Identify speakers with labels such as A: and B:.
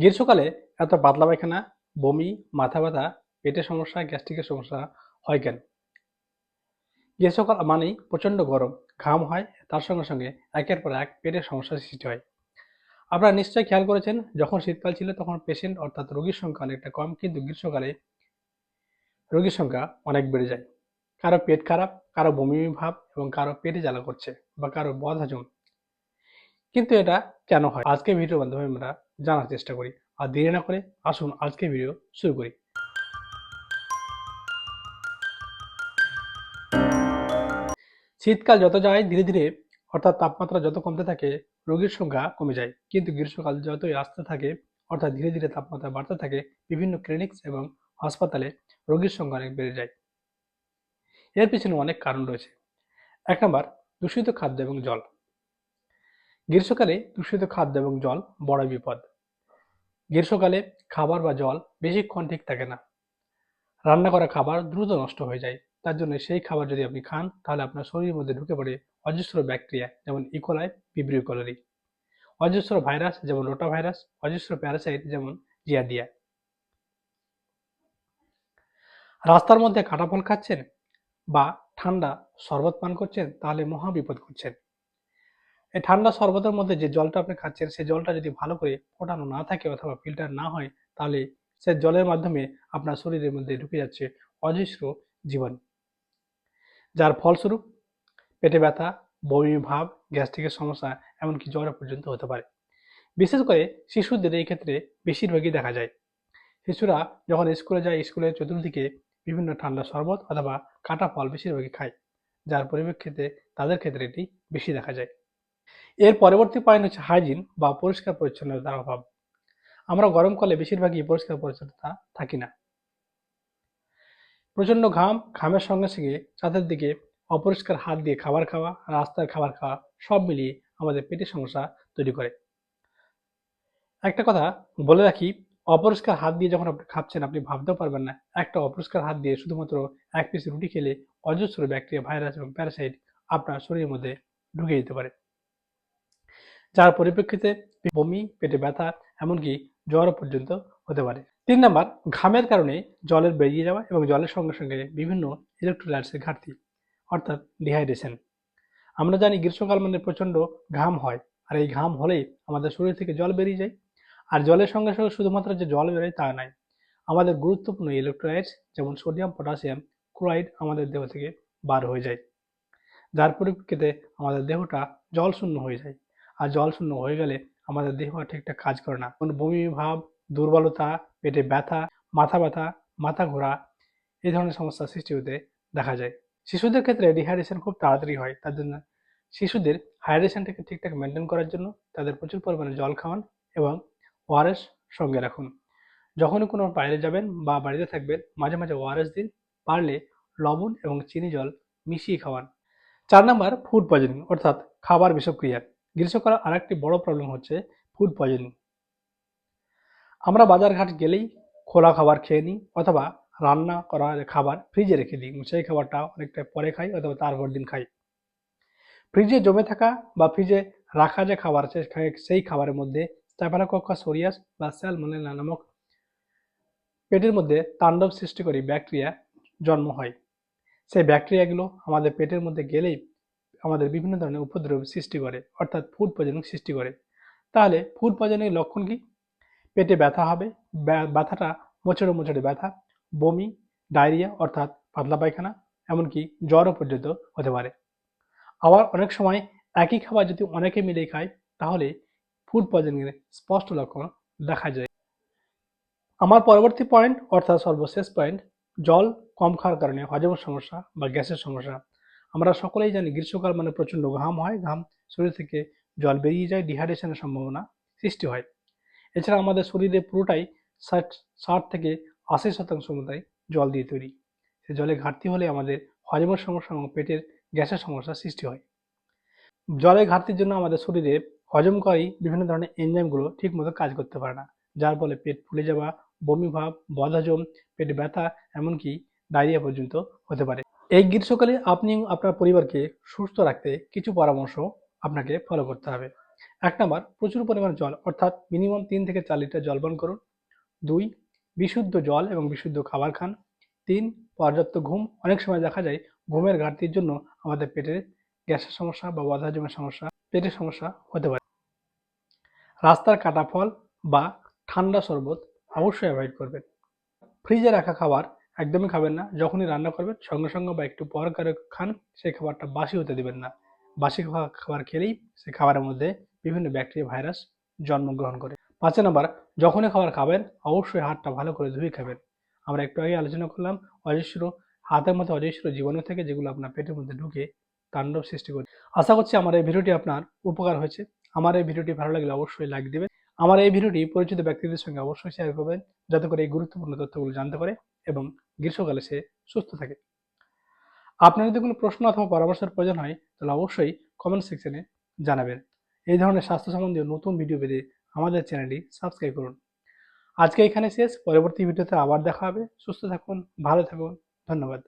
A: গ্রীষ্মকালে এত পাতলা পায়খানা, বমি, মাথা ব্যথা, পেটের সমস্যা, গ্যাস্ট্রিকের সমস্যা হয় কেন? গ্রীষ্মকাল মানেই প্রচণ্ড গরম, ঘাম হয়, তার সঙ্গে সঙ্গে একের পর এক পেটের সমস্যার সৃষ্টি হয়। আপনারা নিশ্চয়ই খেয়াল করেছেন, যখন শীতকাল ছিল তখন পেশেন্ট অর্থাৎ রোগীর সংখ্যা অনেকটা কম, কিন্তু গ্রীষ্মকালে রোগীর সংখ্যা অনেক বেড়ে যায়। কারও পেট খারাপ, কারও বমি ভাব এবং কারও পেটে জ্বালা করছে বা কারও বদ হজম কিন্তু এটা কেন হয়? আজকে ভিডিওর মাধ্যমে আমরা জানার চেষ্টা করি। আর দেরি না করে আসুন আজকে ভিডিও শুরু করি। শীতকাল যত যায়, ধীরে ধীরে অর্থাৎ তাপমাত্রা যত কমতে থাকে, রোগীর সংখ্যা কমে যায়। কিন্তু গ্রীষ্মকাল যতই আসতে থাকে, অর্থাৎ ধীরে ধীরে তাপমাত্রা বাড়তে থাকে, বিভিন্ন ক্লিনিক্স এবং হাসপাতালে রোগীর সংখ্যা অনেক বেড়ে যায়। এর পিছনে অনেক কারণ রয়েছে। এক নম্বর, দূষিত খাদ্য এবং জল। গ্রীষ্মকালে দূষিত খাদ্য এবং জল বড় বিপদ। গ্রীষ্মকালে খাবার বা জল বেশিক্ষণ ঠিক থাকে না। রান্না করা খাবার দ্রুত নষ্ট হয়ে যায়। তার জন্য সেই খাবার যদি আপনি খান, তাহলে আপনার শরীরের মধ্যে ঢুকে পড়ে অজস্র ব্যাকটেরিয়া যেমন ইকোলাই বিব্রিও কলোরি অজস্র ভাইরাস যেমন রোটা ভাইরাস, অজস্র প্যারাসাইট যেমন জিয়াডিয়া রাস্তার মধ্যে কাটা ফল খাচ্ছেন বা ঠান্ডা শরবত পান করছেন, তাহলে মহা বিপদ করছেন এই ঠান্ডা শরবতের মধ্যে যে জলটা আপনি খাচ্ছেন সেই জলটা যদি ভালো করে ফোটানো না থাকে অথবা ফিল্টার না হয়, তাহলে সে জলের মাধ্যমে আপনার শরীরের মধ্যে ঢুকে যাচ্ছে অজস্র জীবাণু যার ফলস্বরূপ পেটে ব্যথা, বমি, ভাব, গ্যাস্ট্রিকের সমস্যা, এমনকি জ্বর পর্যন্ত হতে পারে। বিশেষ করে শিশুদের এই ক্ষেত্রে বেশিরভাগই দেখা যায়। শিশুরা যখন স্কুলে যায়, স্কুলের চতুর্দিকে বিভিন্ন ঠান্ডা শরবত অথবা কাটা ফল বেশিরভাগই খায়। যার পরিপ্রেক্ষিতে তাদের ক্ষেত্রে এটি বেশি দেখা যায়। এর পরবর্তী পয়েন্ট হচ্ছে হাইজিন বা পরিষ্কার পরিচ্ছন্নতার অভাব। আমরা গরমকালে বেশিরভাগই পরিষ্কার পরিচ্ছন্নতা থাকি না। প্রচণ্ড ঘাম, ঘামের সঙ্গে সঙ্গে ছাদের দিকে অপরিষ্কার হাত দিয়ে খাবার খাওয়া, রাস্তার খাবার খাওয়া, সব মিলিয়ে আমাদের পেটের সমস্যা তৈরি করে। একটা কথা বলে রাখি, অপরিষ্কার হাত দিয়ে যখন আপনি খাচ্ছেন, আপনি ভাবতেও পারবেন না। একটা অপরিষ্কার হাত দিয়ে শুধুমাত্র এক পিস রুটি খেলে অজস্র ব্যাকটেরিয়া ভাইরাস এবং প্যারাসাইট আপনার শরীরের মধ্যে ঢুকে যেতে পারে। যার পরিপ্রেক্ষিতে বমি, পেটে ব্যথা, এমনকি জ্বর পর্যন্ত হতে পারে। তিন নাম্বার, ঘামের কারণে জলের বেরিয়ে যাওয়া এবং জলের সঙ্গে সঙ্গে বিভিন্ন ইলেকট্রোলাইটসের ঘাটতি, অর্থাৎ ডিহাইড্রেশন আমরা জানি গ্রীষ্মকাল মানে প্রচণ্ড ঘাম হয়, আর এই ঘাম হলেই আমাদের শরীর থেকে জল বেরিয়ে যায়, আর জলের সঙ্গে সঙ্গে শুধুমাত্র যে জল বেরোয় তা নয়, আমাদের গুরুত্বপূর্ণ ইলেকট্রোলাইটস যেমন সোডিয়াম পটাশিয়াম ক্লোরাইড আমাদের দেহ থেকে বার হয়ে যায়, যার পরিপ্রেক্ষিতে আমাদের দেহটা জল শূন্য হয়ে যায়। আর জল শূন্য হয়ে গেলে আমাদের দেহ ঠিকঠাক কাজ করে না। কোনো বমি, ভাব, দুর্বলতা, পেটে ব্যথা, মাথা ব্যথা, মাথা ঘোরা এই ধরনের সমস্যার সৃষ্টি হতে দেখা যায়। শিশুদের ক্ষেত্রে ডিহাইড্রেশন খুব তাড়াতাড়ি হয়, তার জন্য শিশুদের হাইড্রেশনটাকে ঠিকঠাক মেনটেন করার জন্য তাদের প্রচুর পরিমাণে জল খাওয়ান এবং ওআরএস সঙ্গে রাখুন। যখনই কোনো বাইরে যাবেন বা বাড়িতে থাকবেন, মাঝে মাঝে ওআরএস দিন, পারলে লবণ এবং চিনি জল মিশিয়ে খাওয়ান। চার নাম্বার ফুড পয়জনিং অর্থাৎ খাবার বিষক্রিয়া। গ্রীষ্মকালে আরেকটি বড় প্রবলেম হচ্ছে ফুড পয়জনিং আমরা বাজারঘাট গেলেই খোলা খাবার খেয়ে নিই অথবা রান্না করা খাবার ফ্রিজে রেখে দিই সেই খাবারটা অনেকটা পরে খাই অথবা তারপর দিন খাই। ফ্রিজে জমে থাকা বা ফ্রিজে রাখা যে খাবার সেই খাবারের মধ্যে স্ট্যাফালোকক্কাস সোরিয়াস বা স্যালমোনেলা নামক পেটের মধ্যে তাণ্ডব সৃষ্টি সৃষ্টিকারী ব্যাকটেরিয়া জন্ম হয়। সেই ব্যাকটেরিয়াগুলো আমাদের পেটের মধ্যে গেলেই আমাদের বিভিন্ন ধরনের উপদ্রব সৃষ্টি করে, অর্থাৎ ফুড পয়জনিং সৃষ্টি করে। তাহলে ফুড পয়জনিংয়ের লক্ষণ কি? পেটে ব্যথা হবে ব্যথাটা মোচড়ে মোচড়ে ব্যথা, বমি, ডায়রিয়া, অর্থাৎ পাতলা পায়খানা, এমনকি জ্বরও পর্যন্ত হতে পারে। আবার অনেক সময় একই খাবার যদি অনেকে মিলে খায়, তাহলে ফুড পয়জনিংয়ের স্পষ্ট লক্ষণ দেখা যায়। আমার পরবর্তী পয়েন্ট অর্থাৎ সর্বশেষ পয়েন্ট জল কম খাওয়ার কারণে হজমের সমস্যা বা গ্যাসের সমস্যা। আমরা সকলেই জানি গ্রীষ্মকাল মানে প্রচণ্ড ঘাম হয়। ঘাম শরীর থেকে জল বেরিয়ে যায় ডিহাইড্রেশনের সম্ভাবনা সৃষ্টি হয়। এছাড়া আমাদের শরীরে পুরোটাই ষাট ষাট থেকে আশি শতাংশ মতোই জল দিয়ে তৈরি। সে জলে ঘাটতি হলে আমাদের হজমের সমস্যা এবং পেটের গ্যাসের সমস্যা সৃষ্টি হয়। জলের ঘাটতির জন্য আমাদের শরীরে হজমকারী বিভিন্ন ধরনের এনজাইমগুলো ঠিকমতো কাজ করতে পারে না। যার ফলে পেট ফুলে যাওয়া, বমি ভাব, বদহজম, পেটে ব্যথা, এমনকি ডায়রিয়া পর্যন্ত হতে পারে। এই গ্রীষ্মকালে আপনি আপনার পরিবারকে সুস্থ রাখতে কিছু পরামর্শ আপনাকে ফলো করতে হবে। এক নম্বর, প্রচুর পরিমাণ জল, অর্থাৎ মিনিমাম তিন থেকে চার লিটার জল পান করুন। দুই, বিশুদ্ধ জল এবং বিশুদ্ধ খাবার খান। তিন, পর্যাপ্ত ঘুম। অনেক সময় দেখা যায় ঘুমের ঘাটতির জন্য আমাদের পেটের গ্যাসের সমস্যা বা বদহজমের সমস্যা, পেটের সমস্যা হতে পারে। রাস্তার কাটা ফল বা ঠান্ডা শরবত অবশ্যই অ্যাভয়েড করবেন। ফ্রিজে রাখা খাবার একদমই খাবেন না। যখনই রান্না করবেন, সঙ্গে সঙ্গে বা একটু পর করে খান সেই খাবারটা বাসি হতে দিবেন না। বাসি খাবার খেলেই সেই খাবারের মধ্যে বিভিন্ন ব্যাকটেরিয়া ভাইরাস জন্মগ্রহণ করে। পাঁচ নাম্বার, যখনই খাবার খাবেন, অবশ্যই হাতটা ভালো করে ধুয়ে খাবেন। আমরা একটু আগে আলোচনা করলাম অজস্র, হাতের মধ্যে অজস্র জীবাণু থেকে যেগুলো আপনার পেটের মধ্যে ঢুকে তাণ্ডব সৃষ্টি করে। আশা করছি আমার এই ভিডিওটি আপনার উপকার হয়েছে। আমার এই ভিডিওটি ভালো লাগলে অবশ্যই লাইক দিবেন। আমার এই ভিডিওটি পরিচিত ব্যক্তিদের সঙ্গে অবশ্যই শেয়ার করবেন, যাতে করে এই গুরুত্বপূর্ণ তথ্যগুলো জানতে পারে এবং গ্রীষ্মকালে সে সুস্থ থাকে। আপনার যদি কোনো প্রশ্ন অথবা পরামর্শের প্রয়োজন হয়, তাহলে অবশ্যই কমেন্ট সেকশনে জানাবেন। এই ধরনের স্বাস্থ্য সম্বন্ধীয় নতুন ভিডিও পেতে আমাদের চ্যানেলটি সাবস্ক্রাইব করুন। আজকে এখানে শেষ, পরবর্তী ভিডিওতে আবার দেখা হবে। সুস্থ থাকুন, ভালো থাকুন, ধন্যবাদ।